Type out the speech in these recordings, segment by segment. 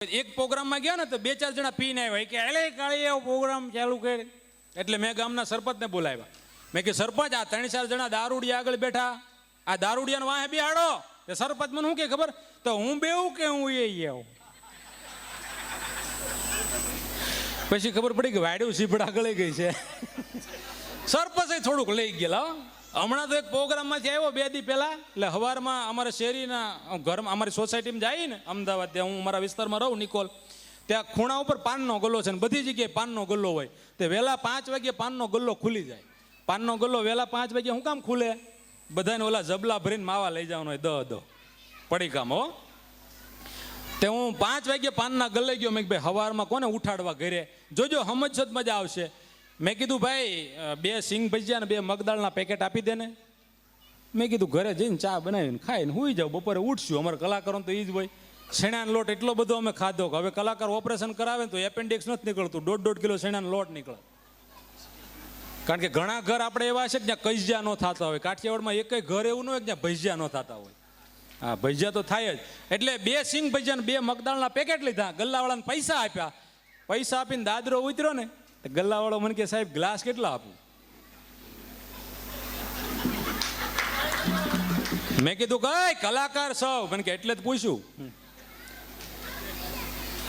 એક પ્રોગ્રામમાં ગયા ને તો બે ચાર જણા પીને આવ્યા. કે એલે કાળી પ્રોગ્રામ ચાલુ કરે. એટલે મેં ગામના સરપંચને બોલાવ્યા. મેં કે સરપંચ, આ ત્રણ ચાર જણા દારૂડિયા આગળ બેઠા. આ દારૂડિયાને વાહે બિહાડો. તે સરપંચ મને શું કે ખબર? તો હું બેવું કે હું એ આવું? પછી ખબર પડી કે વાડ્યું સીપડા ગળી ગઈ છે. સરપંચ થોડુંક લઈ ગયેલા. હમણાં તો એક પ્રોગ્રામમાં પ્રોગ્રામમાંથી આવ્યો બે દી પહેલા. એટલે હવારમાં અમારા શેરીના ઘરમાં અમારી સોસાયટીમાં જાય ને અમદાવાદ ત્યાં હું મારા વિસ્તારમાં રહું, નિકોલ. ત્યાં ખૂણા ઉપર પાનનો ગલ્લો છે ને બધી જગ્યાએ પાનનો ગલ્લો હોય. તે વહેલા પાંચ વાગે પાનનો ગલ્લો ખુલી જાય. પાનનો ગલ્લો વહેલા પાંચ વાગે શું કામ ખુલે? બધાને ઓલા જબલા ભરીને માવા લઈ જવાનો હોય દ દ પડી કામ, હો. તે હું પાંચ વાગે પાનના ગલ્લે ગયો, મેં કે ભાઈ, હવારમાં કોને ઉઠાડવા ઘરે? જોજો સમજશો જ મજા આવશે. મેં કીધું, ભાઈ બે સિંગ ભજીયા ને બે મગદાળના પેકેટ આપી દે ને. મેં કીધું, ઘરે જઈને ચા બનાવીને ખાઈને હુઈ જાવ બપોરે ઉઠશું. અમારે કલાકારો તો એ જ હોય. શેણાનો લોટ એટલો બધો અમે ખાધો કે હવે કલાકાર ઓપરેશન કરાવે તો એપેન્ડિક્સ નથી નીકળતું. દોઢ દોઢ કિલો શેણાનો લોટ નીકળે. કારણ કે ઘણા ઘર આપણે એવા છે કે જ્યાં કૈજ્યા ન થતા હોય. કાઠિયાવાડમાં એકય ઘર એવું ન હોય કે જ્યાં ભજીયા ન થતા હોય. હા, ભજીયા તો થાય જ. એટલે બે સિંગ ભજીયા બે મગદાળના પેકેટ લીધા. ગલ્લાવાળાને પૈસા આપ્યા. પૈસા આપીને દાદરો ઉતર્યો ને. ગલ્લાવાળો મને કે, સાહેબ, ગ્લાસ કેટલા આપું? મેં કીધું, કઈ કલાકાર સૌ મને કે, એટલે જ પૂછ્યું.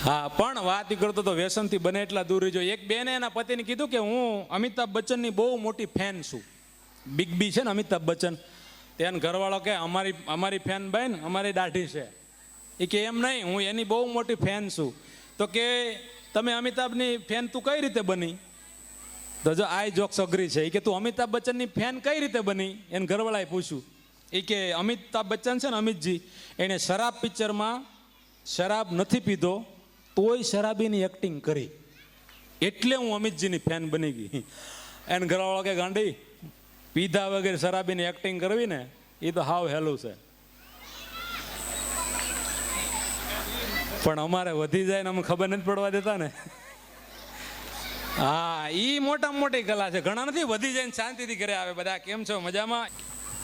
હા, પણ વાત કરતો તો વ્યસનથી બને એટલા દૂર રહેજો. એક બેને એના પતિને કીધું કે, હું અમિતાભ બચ્ચનની બહુ મોટી ફેન છું. બિગ બી છે ને, અમિતાભ બચ્ચન. તેને ઘરવાળો કે, અમારી અમારી ફેન બેન અમારી દાઢી છે. એ કે, એમ નહીં, હું એની બહુ મોટી ફેન છું. તો કે તમે અમિતાભની ફેન તું કઈ રીતે બની? તો જો આ જોક્સ અઘરી છે. એ કે, તું અમિતાભ બચ્ચનની ફેન કઈ રીતે બની? એને ઘરવાળાએ પૂછ્યું. એ કે, અમિતાભ બચ્ચન છે ને અમિતજી, એણે શરાબ પિક્ચરમાં શરાબ નથી પીધો, તોય શરાબીની એક્ટિંગ કરી. એટલે હું અમિતજીની ફેન બની ગઈ. એને ઘરવાળો કે, ગાંડી, પીધા વગેરે શરાબીની એક્ટિંગ કરવી ને એ તો હાવ હેલું છે. પણ અમારે વધી જાય ને અમે ખબર નથી પડવા દેતા ને. હા એ મોટા મોટી કલા છે. ઘણા નથી, વધી જાય શાંતિથી ઘરે આવે. બધા કેમ છો? મજામાં?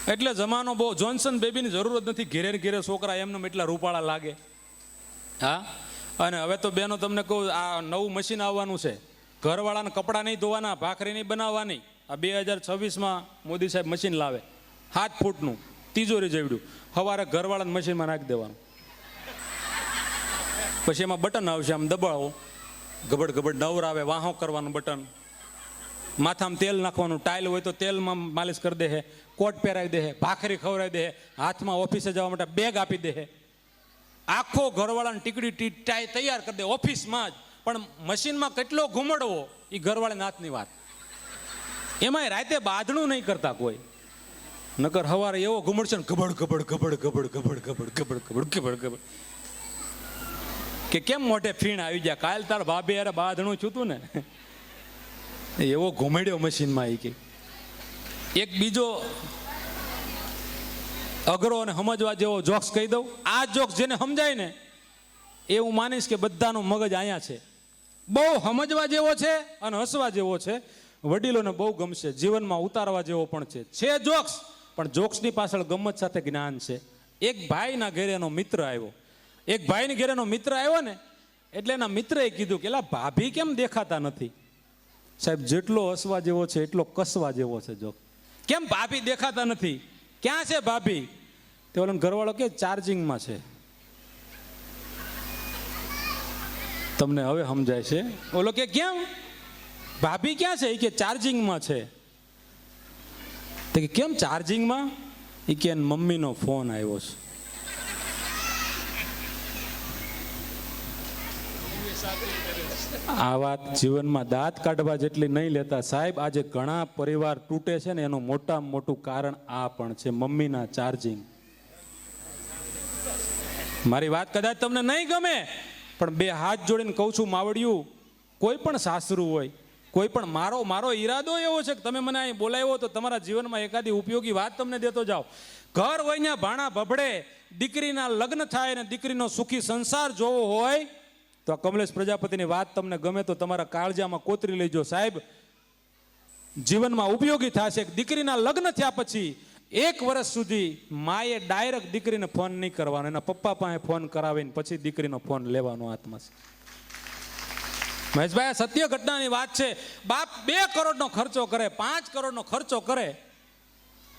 એટલે જમાનો બહુ, જોન્સન બેબીની જરૂર જ નથી. ઘેરે ઘેરે છોકરા એમને એટલા રૂપાળા લાગે. હા? અને હવે તો બેનો તમને કહું, આ નવું મશીન આવવાનું છે. ઘરવાળાને કપડાં નહીં ધોવાના, ભાખરી નહીં બનાવવાની. આ બે હજાર છવ્વીસમાં મોદી સાહેબ મશીન લાવે. સાત ફૂટનું, તિજોરી જેવડું. સવારે ઘરવાળાને મશીનમાં નાખી દેવાનું. પછી એમાં બટન આવશે આમ દબાવો ગબડ ગબડ નવરાવે વાહો કરવાનું બટન માથામાં તેલ નાખવાનું ટાઇલ હોય તો તેલમાં માલિશ કરી દે કોટ પહેરાવી દે ભાખરી ખવડાવી દે હાથમાં ઓફિસે જવા માટે બેગ આપી દે આખો ઘરવાળાને ટીકડી ટીટાઈ તૈયાર કરી દે ઓફિસમાં જ પણ મશીનમાં કેટલો ઘુમડવો એ ઘરવાળાના હાથની વાત એમાંય રાતે બાંધણું નહીં કરતા કોઈ નકર હવારે એવો ઘુમડશે ને ગબડ ગબડ ગબડ ગબડ ગબડ ગબડ ગબડ ગબડ ગબડ ગબડ કે કેમ મોઢે ફીણ આવી ગયા? કાલ તાર ભાભી યાર બાંધણું છૂતું ને. એવો ઘુમેડ્યો મશીનમાં આવી કે. એક બીજો અઘરો અને સમજવા જેવો જોક્સ કહી દઉં. આ જોક્સ જેને સમજાય ને, એ હું માનીશ કે બધાનું મગજ અહીંયા છે. બહુ સમજવા જેવો છે અને હસવા જેવો છે. વડીલોને બહુ ગમશે, જીવનમાં ઉતારવા જેવો પણ છે. છે જોક્સ, પણ જોક્સની પાછળ ગમત સાથે જ્ઞાન છે. એક ભાઈના ઘેરેનો મિત્ર આવ્યો. એક ભાઈની ઘરે મિત્ર આવ્યો ને, એટલે એના મિત્રએ કીધું કે, એલા, ભાભી કેમ દેખાતા નથી? સાહેબ, જેટલો હસવા જેવો છે, એટલો કસવા જેવો છે, જો. કેમ ભાભી દેખાતા નથી? ક્યાં છે ભાભી? તે ઓલો ઘરવાળો કે, ચાર્જિંગમાં છે. તમને હવે સમજાય છે? ઓલો કે, કેમ? ભાભી ક્યાં છે? એ કે, ચાર્જિંગમાં છે. તો કે, કેમ ચાર્જિંગમાં? એ કે મમ્મીનો ફોન આવ્યો છે. આ વાત જીવનમાં દાંત કાઢવા જેટલી નહીં લેતા સાહેબ, આજે ઘણા પરિવાર તૂટે છે ને એનું મોટામાં મોટું કારણ આ પણ છે, મમ્મીના ચાર્જિંગ મારી વાત કદાચ તમને નહીં ગમે, પણ બે હાથ જોડીને કહું છું માવડિયું, કોઈ પણ સાસરું હોય, કોઈ પણ મારો મારો ઈરાદો એવો છે કે તમે મને અહીં બોલાવ્યો તો તમારા જીવનમાં એકાદી ઉપયોગી વાત તમને દેતો જાઓ. ઘર હોય ભાણા ભભડે, દીકરીના લગ્ન થાય ને દીકરીનો સુખી સંસાર જોવો હોય તો આ કમલેશ પ્રજાપતિની વાત તમને ગમે તો તમારા કાળજામાં કોતરી લેજો. સાહેબ, જીવનમાં ઉપયોગી થશે. દીકરીના લગ્ન થયા પછી એક વર્ષ સુધી માએ ડાયરેક્ટ દીકરીને ફોન નહીં કરવાનો. એના પપ્પા પાસે ફોન કરાવીને પછી દીકરીનો ફોન લેવાનો હાથમાં મહેશભાઈ, આ સત્ય ઘટનાની વાત છે. બાપ બે કરોડનો ખર્ચો કરે, પાંચ કરોડનો ખર્ચો કરે.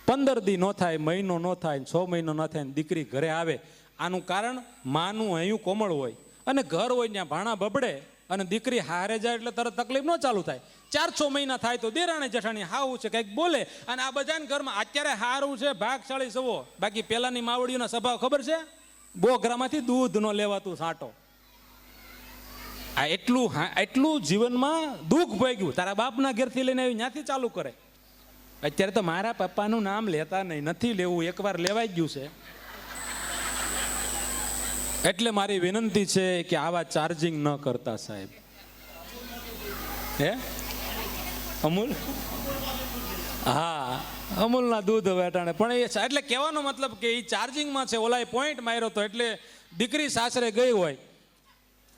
પંદર દી ન થાય, મહિનો ન થાય, છ મહિનો ન થાય દીકરી ઘરે આવે. આનું કારણ માનું અહીં કોમળ હોય. અને ઘર હોય ત્યાં ભાણા બબડે અને દીકરી હારે જાય એટલે તરત તકલીફ ન ચાલુ થાય. ચાર છ મહિના થાય તો દેરાણી જેઠાણી હાવું છે, કંઈક બોલે અને આ બધાને ઘરમાં અત્યારે હારું છે, ભાગશાળી સવો. બાકી પેલાની માવડીઓના સ્વભાવ ખબર છે? બોગરામાંથી દૂધ નો લેવાતું સાટો. આ એટલું એટલું જીવનમાં દુઃખ ભોગ્યું તારા બાપના ઘેરથી લઈને આવી, ત્યાંથી ચાલુ કરે. અત્યારે તો મારા પપ્પાનું નામ લેતા નહીં, નથી લેવું, એકવાર લેવાઈ ગયું છે. એટલે મારી વિનંતી છે કે આવા ચાર્જિંગ ન કરતા સાહેબ. હે? અમૂલ? હા અમૂલના દૂધ વેટાણે. પણ એ એટલે કહેવાનો મતલબ કે એ ચાર્જિંગમાં છે ઓલા પોઈન્ટ માર્યો તો એટલે દીકરી સાસરે ગઈ હોય.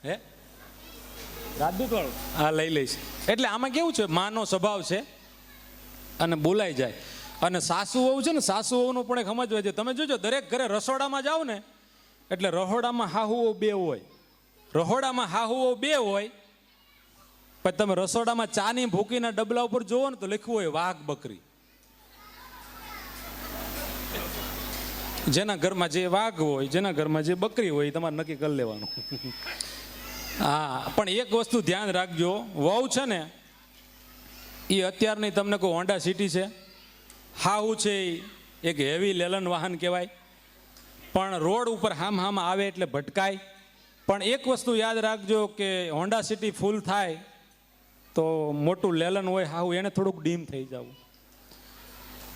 હે? રાજદૂતવાળું? હા લઈ લઈશ. એટલે આમાં કેવું છે માનો સ્વભાવ છે અને બોલાઈ જાય. અને સાસુ વહુ છે ને સાસુ વહુનું પણ એક સમજવા છે. તમે જોજો દરેક ઘરે રસોડામાં જાઓ ને એટલે રહોડામાં હાહુઓ બે હોય. રહોડામાં હાહુઓ બે હોય પછી તમે રસોડામાં ચાની ભૂકીના ડબલા ઉપર જોવો ને તો લખ્યું હોય વાઘ બકરી. જેના ઘરમાં જે વાઘ હોય, જેના ઘરમાં જે બકરી હોય તમારે નક્કી કરી લેવાનું. હા, પણ એક વસ્તુ ધ્યાન રાખજો, વહુ છે ને, એ અત્યારની તમને કોઈ હોન્ડા સિટી છે? હાહુ છે એક હેવી લેલન વાહન કહેવાય. પણ રોડ ઉપર હામ હામ આવે એટલે ભટકાય. પણ એક વસ્તુ યાદ રાખજો કે હોન્ડા સિટી ફૂલ થાય તો મોટું લેલન હોય, હાહુ, એને થોડુંક ડીમ થઈ જવું.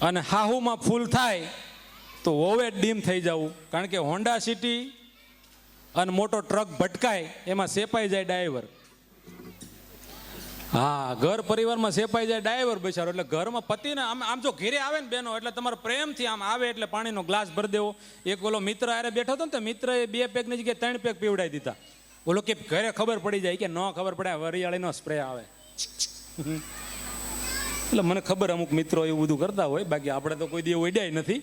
અને હાહુમાં ફૂલ થાય તો ઓવે ડીમ થઈ જવું. કારણ કે હોન્ડા સિટી અને મોટો ટ્રક ભટકાય, એમાં સેપાઈ જાય ડ્રાઈવર હા, ઘર પરિવારમાં સેપાઈ જાય ડ્રાઈવર બેસારો એટલે ઘરમાં પતિને આમ આમ જો ઘેરે આવે ને બેનો એટલે તમારે પ્રેમથી આમ આવે એટલે પાણીનો ગ્લાસ ભરી દેવો. એક ઓલો મિત્ર આરે બેઠો હતો ને તો મિત્રએ બે પેકની જગ્યાએ ત્રણ પેક પીવડાવી દીધા. ઓલો કે ઘરે ખબર પડી જાય કે ન ખબર પડે વરિયાળીનો સ્પ્રે આવે. એટલે મને ખબર અમુક મિત્રો એવું બધું કરતા હોય, બાકી આપણે તો કોઈ દી ઉડ્યા નથી.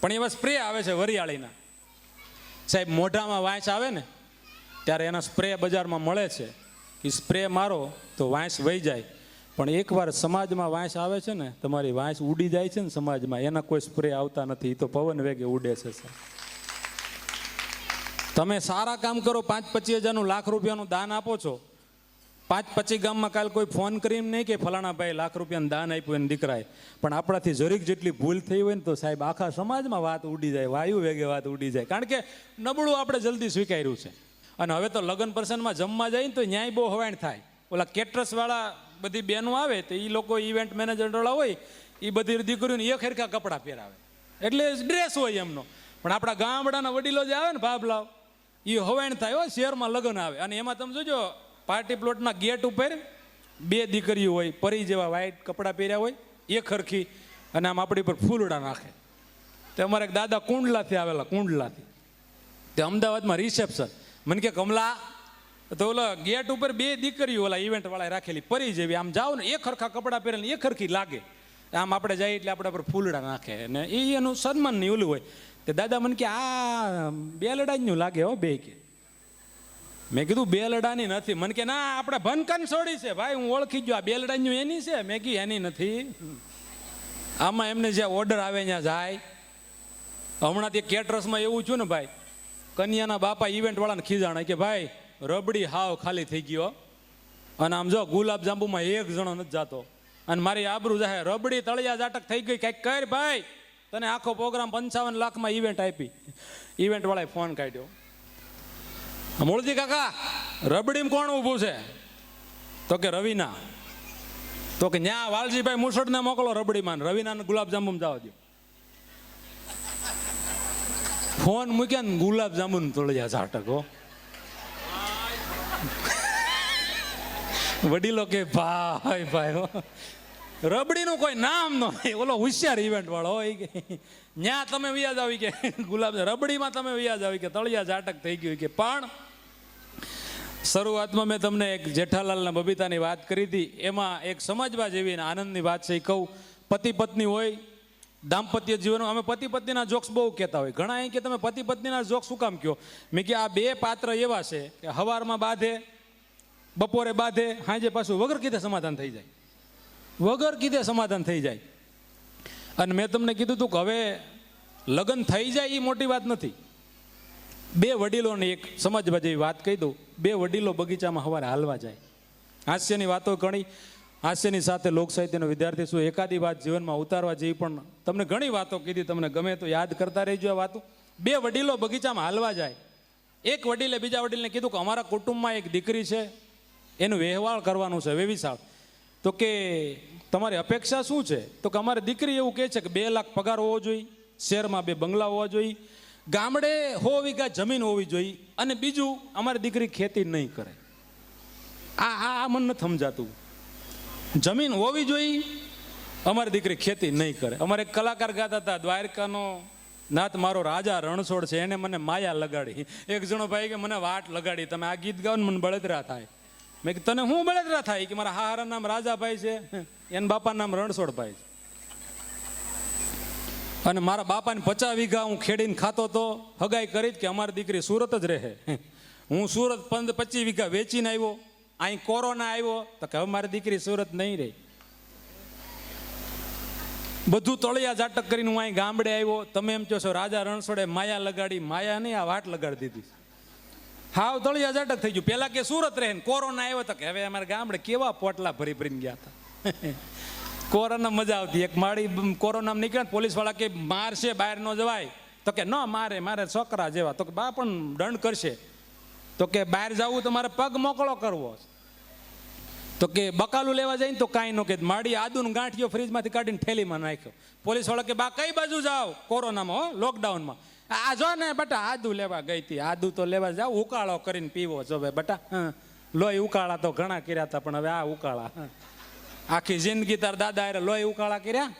પણ એવા સ્પ્રે આવે છે વરિયાળીના. સાહેબ, મોઢામાં વાંચ આવે ને, ત્યારે એના સ્પ્રે બજારમાં મળે છે. કે સ્પ્રે મારો તો વાંસ વહી જાય. પણ એકવાર સમાજમાં વાંસ આવે છે ને, તમારી વાંસ ઉડી જાય છે ને સમાજમાં, એના કોઈ સ્પ્રે આવતા નથી તો પવન વેગે ઉડે છે સર તમે સારા કામ કરો, પાંચ પચીસ હજારનું લાખ રૂપિયાનું દાન આપો છો. પાંચ પચીસ ગામમાં કાલ કોઈ ફોન કરીને નહીં કે ફલાણા ભાઈ લાખ રૂપિયાનું દાન આપ્યું એને દીકરાએ. પણ આપણાથી જરીક જેટલી ભૂલ થઈ હોય ને તો સાહેબ આખા સમાજમાં વાત ઉડી જાય, વાયુ વેગે વાત ઉડી જાય. કારણ કે નબળું આપણે જલ્દી સ્વીકાર્યું છે. અને હવે તો લગ્ન પ્રસંગમાં જમવા જાય ને તો ન્યાય બહુ હવાણ થાય. ઓલા કેટરસવાળા બધી બહેનો આવે તો એ લોકો ઇવેન્ટ મેનેજરવાળા હોય એ બધી દીકરીઓને એક હરખા કપડાં પહેરાવે. એટલે ડ્રેસ હોય એમનો. પણ આપણા ગામડાના વડીલો જે આવે ને ભાભલાવ એ હવાણ થાય હોય શહેરમાં લગ્ન આવે. અને એમાં તમે જોજો પાર્ટી પ્લોટના ગેટ ઉપર બે દીકરીઓ હોય, પરી જેવા વ્હાઈટ કપડાં પહેર્યા હોય, એક હરખી, અને આમ આપણી પર ફૂલડા નાખે. તે અમારે એક દાદા કુંડલાથી આવેલા, કુંડલાથી. તે અમદાવાદમાં રિસેપ્શન મને કે, કમલા તો ઓલા ગેટ ઉપર બે દીકરીઓ ઓલા ઇવેન્ટ વાળા રાખેલી, પરી જેવી. આમ જાઓ ને, એક ખરખા કપડાં પહેરેલી એક ખરખી લાગે. આમ આપણે જઈએ એટલે આપણા પર ફૂલડા નાખે. અને એ એનું સન્માન નહીં ઓલું હોય. તે દાદા મને કે, આ, બે લડાઈનું લાગે હો બે કે. મેં કીધું, બે લડાની નથી. મને કે, ના, આપણે ભનકન છોડી છે. ભાઈ, હું ઓળખી ગયો. આ બે લડાઈનું એની છે? મેં કીધું, એની નથી. આમાં એમને જ્યાં ઓર્ડર આવે ત્યાં જાય. હમણાં તે કેટરસમાં એવું છું ને ભાઈ, કન્યાના બાપા ઇવેન્ટ વાળાને ખીજાણે કે, ભાઈ રબડી હાવ ખાલી થઈ ગયો. અને આમ જો ગુલાબ જાંબુમાં એક જણો નથી જાતો. અને મારી આબરૂ જાહે રબડી તળિયા જાટક થઈ ગઈ. કંઈક કર ભાઈ. તને આખો પ્રોગ્રામ પંચાવન લાખમાં ઇવેન્ટ આપી. ઇવેન્ટ વાળાએ ફોન કાઢ્યો. મૂળજી કાકા, રબડીમાં કોણ ઊભું છે? તો કે રવિના. તો કે ન્યા વાલજીભાઈ મુસળને મોકલો રબડીમાં રવિના ગુલાબ જાંબુ જવા દો ફોન મૂક્યા ને ગુલાબ જાંબુ તળિયા ઝાટકો વડીલો કે, ભાઈ ભાઈ. રબડીનું કોઈ નામ ન હોય. ઓલો હોશિયાર ઇવેન્ટ વાળો હોય કે, ન્યા તમે વ્યાજ આવી કે. ગુલાબ રબડીમાં તમે વ્યાજ આવી કે, તળિયા ઝાટક થઈ ગયું કે. પણ શરૂઆતમાં મેં તમને એક જેઠાલાલના બબીતાની વાત કરી હતી. એમાં એક સમજવા જેવી આનંદની વાત છે. એ કહું, પતિ પત્ની હોય, દાંપત્ય જીવન અમે પતિ પત્નીના જોક્સ બહુ કહેતા હોય. ઘણા એ કે, તમે પતિ પત્નીના જોક્સ શું કામ કહો? મેં કે આ બે પાત્ર એવા છે કે, હવારમાં બાંધે બપોરે બાંધે, સાંજે પાછું વગર કીધે સમાધાન થઈ જાય. વગર કીધે સમાધાન થઈ જાય. અને મેં તમને કીધું હતું કે હવે લગ્ન થઈ જાય એ મોટી વાત નથી. બે વડીલોને એક સમજવા જેવી વાત કહી દઉં, બે વડીલો બગીચામાં સવારે હાલવા જાય. હાસ્યની વાતો ઘણી હાસ્યની સાથે લોક સાહિત્યનો વિદ્યાર્થી શું એકાદી વાત જીવનમાં ઉતારવા જેવી પણ તમને ઘણી વાતો કીધી, તમને ગમે તો યાદ કરતા રહેજો આ વાતો. બે વડીલો બગીચામાં હાલવા જાય. એક વડીલે બીજા વડીલને કીધું કે અમારા કુટુંબમાં એક દીકરી છે એનું વહેવાળ કરવાનું છે. વેવિશાળ તો કે તમારી અપેક્ષા શું છે? તો કે અમારી દીકરી એવું કહે છે કે બે લાખ પગાર હોવો જોઈએ શહેરમાં બે બંગલા હોવા જોઈએ, ગામડે હો વીઘા જમીન હોવી જોઈએ અને બીજું અમારી દીકરી ખેતી નહીં કરે. આ આ આ મને નથી સમજાતું. જમીન હોવી જોઈએ, અમારી દીકરી ખેતી નહીં કરે. અમારે એક કલાકાર ગાતા હતા, દ્વારકાનો નાથ મારો રાજા રણછોડ છે, એને મને માયા લગાડી. એક જણો ભાઈ કે, મને વાટ લગાડી, તમે આ ગીત ગાઓ ને મને બળતરા થાય. મેં કીધું, તને હું બળદરા થાય? કે, મારા હારા નામ રાજાભાઈ છે. એના બાપાનું નામ રણછોડભાઈ છે. અને મારા બાપાને પચાસ વીઘા હું ખેડીને ખાતો તો હગાઈ કરી જ કે, અમારી દીકરી સુરત જ રહે. હું સુરત પંદર પચીસ વીઘા વેચીને આવ્યો, અહીં કોરોના આવ્યો, તો કે, હવે મારી દીકરી સુરત નહીં રહી. બધું તળિયા જાટક કરીને હું અહીં ગામડે આવ્યો. તમે એમ કહો છો, રાજા રણછોડે માયા લગાડી માયા નહીં આ વાટ લગાડી દીધી હાવ તળિયા ઝાટક થઈ ગયું. પેલા કે સુરત રહે કોરોના આવ્યો હતો કે હવે અમારા ગામડે કેવા પોટલા ભરી ભરીને ગયા હતા. કોરોના મજા આવતી. એક માળી કોરોના નીકળે ને પોલીસવાળા કે મારશે, બહાર ન જવાય. તો કે ન મારે મારે છોકરા જેવા. તો કે બા પણ દંડ કરશે. તો કે બહાર જવું તો મારે પગ મોકળો કરવો છે. તો કે બકાલું લેવા જાય ને તો કાંઈ ન કે માડી આદુન ગાંઠિયો ફ્રીજમાંથી કાઢીને થેલીમાં નાખ્યો. પોલીસવાળા કે, બા, કઈ બાજુ જાઓ? કોરોનામાં, હો લોકડાઉનમાં આ જો ને, બટા, આદુ લેવા ગઈ હતી આદુ તો લેવા જાવ ઉકાળો કરીને પીવો જો ભાઈ, બટા. લોહી ઉકાળા તો ઘણા કર્યા હતા પણ હવે આ ઉકાળા. આખી જિંદગી તાર દાદા એ લોહી ઉકાળા કર્યા?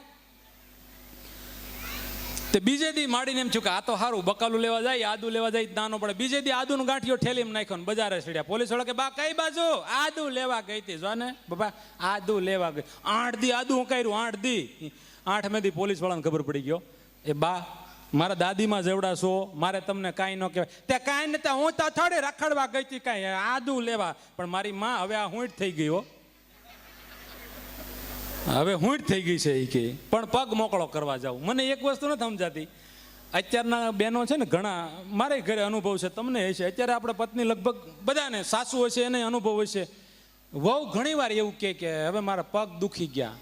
તે બીજે દી માડીને એમ થયું કે આ તો સારું બકાલું લેવા જાય, આદુ લેવા જાય નાનો પડે. બીજે દી આદુનું ગાંઠિયો ઠેલીમાં નાખ્યો બજારે ચડ્યા. પોલીસવાળા કે, બા, કઈ બાજુ? આદુ લેવા ગઈ હતી. જો ને, બાપા, આદુ લેવા ગઈ. આઠ દી આદુ હું કર્યું? આઠ દી આઠ મેં દી પોલીસ વાળાને ખબર પડી ગયો. એ બા, મારા દાદીમાં જેવડા છો, મારે તમને કાંઈ ન કહેવાય. તે કાંઈ નથી હું તો થોડી રખડવા ગઈ હતી કાંઈ. આદુ લેવા. પણ મારી માં હવે આ હુંઠ થઈ હો. હવે હુંઠ થઈ ગઈ છે એ કે. પણ પગ મોકળો કરવા જાઉં. મને એક વસ્તુ નથી સમજાતી. અત્યારના બહેનો છે ને ઘણા, મારે ઘરે અનુભવ છે, તમને હશે અત્યારે આપણે પત્ની લગભગ બધાને, સાસુ હશે એને અનુભવ હશે. વહુ ઘણીવાર એવું કહે કે, હવે મારા પગ દુખી ગયા.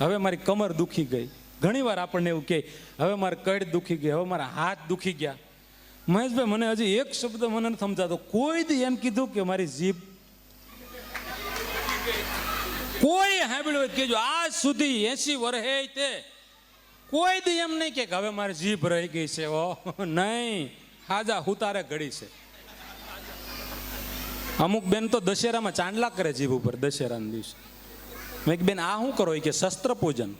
હવે મારી કમર દુખી ગઈ. ઘણીવાર આપણને એવું કહે, હવે મારા કડ દુખી ગઈ હવે મારા હાથ દુખી ગયા. મહેશભાઈ, મને હજી એક શબ્દ મને નથી સમજાતો. કોઈ દી એમ કીધું કે, મારી જીભ કોઈ સાંભળ્યું તો આજ સુધી એસી વર્ષે તે કોઈ દી એમ નહીં કે હવે મારી જીભ રહી ગઈ છે. ઓ નહીં, હાજા હુતારે ઘડી છે. અમુક બેન તો દશેરામાં ચાંદલા કરે જીભ ઉપર દશેરાના દિવસે. મેં બેન, આ શું કરો? કે શસ્ત્ર પૂજન.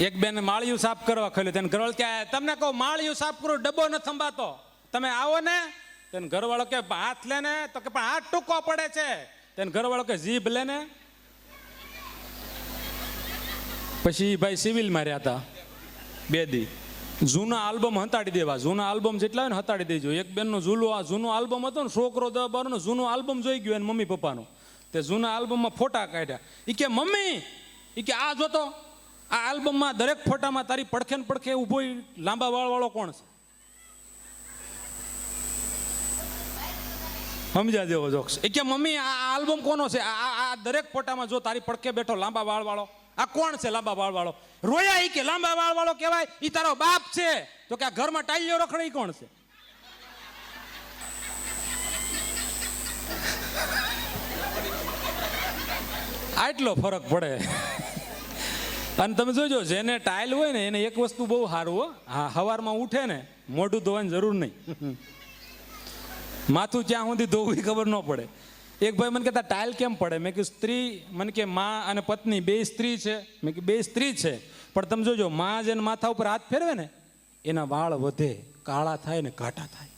એક બેન, માળિયું સાફ કરવા ખોલ્યું તેને ઘરવાળો કે, તમને કહું, માળિયું સાફ કરો, ડબ્બો ન થંભાતો. તમે આવો ને. તેને ઘરવાળો કે, હાથ લે ને. તો કે, પણ હાથ ટૂંકો પડે છે. તેને ઘરવાળો કે જીભ લે ને. પછી ભાઈ સિવિલમાં રહ્યા હતા બે દી. જૂના આલ્બમ હતાડી દેવા. જૂના આલ્બમ જેટલા હોય ને હતાડી દેજો. એક બેનનું જૂનું આ જૂનું આલ્બમ હતો ને છોકરો દસ બારનો જૂનું આલ્બમ જોઈ ગયો એને મમ્મી પપ્પાનો. તે જૂના આલ્બમમાં ફોટા કાઢ્યા. એ કે મમ્મી! એ કે આ જોતો. આ આલ્બમમાં દરેક ફોટામાં તારી પડખે ને પડખે ઊભો લાંબા વાળવાળો કોણ છે? સમજ્યા દેવો જોક્સ એ કે મમ્મી, આ આલ્બમ કોનો છે? આ દરેક ફોટામાં જો તારી પડકે બેઠો લાંબા વાળ વાળો આ કોણ છે લાંબા વાળ વાળો રોયા એ કે લાંબા વાળ વાળો કહેવાય? એ તારો બાપ છે. તો કે આ ઘરમાં ટાઈલ્યો રખડે કોણ છે? આટલો ફરક પડે. અને તમે જોજો, જેને ટાઇલ હોય ને, એને એક વસ્તુ બહુ સારું હો. હા સવારમાં ઉઠે ને, મોઢું ધોવાની જરૂર નહીં. માથું ક્યાં સુધી ધોવું ખબર ન પડે. એક ભાઈ મને કહેતા, ટાઇલ કેમ પડે? મેં કીધું, સ્ત્રી, મને કે માં અને પત્ની બે સ્ત્રી છે. મેં કીધું, બે સ્ત્રી છે, પણ તમે જોજો, માં જેને માથા ઉપર હાથ ફેરવે ને, એના વાળ વધે, કાળા થાય ને ઘાટા થાય.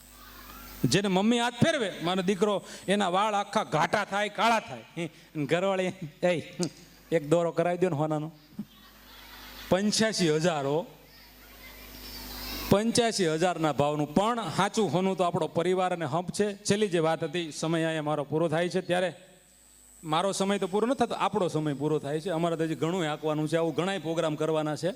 જેને મમ્મી હાથ ફેરવે, મારો દીકરો, એના વાળ આખા ઘાટા થાય, કાળા થાય. ઘરવાળી એ એક દોરો કરાવી દો ને હોનાનો. પંચ્યાસી હજારો પંચ્યાસી હજારના ભાવનું પણ સાચું હોનું તો આપણો પરિવાર અને હંપ છે. છેલ્લી જે વાત હતી, સમય અહીંયા મારો પૂરો થાય છે ત્યારે. મારો સમય તો પૂરો નથી થતો, આપણો સમય પૂરો થાય છે. અમારે તો હજી ઘણું આંકવાનું છે, આવું ઘણાય પ્રોગ્રામ કરવાના છે.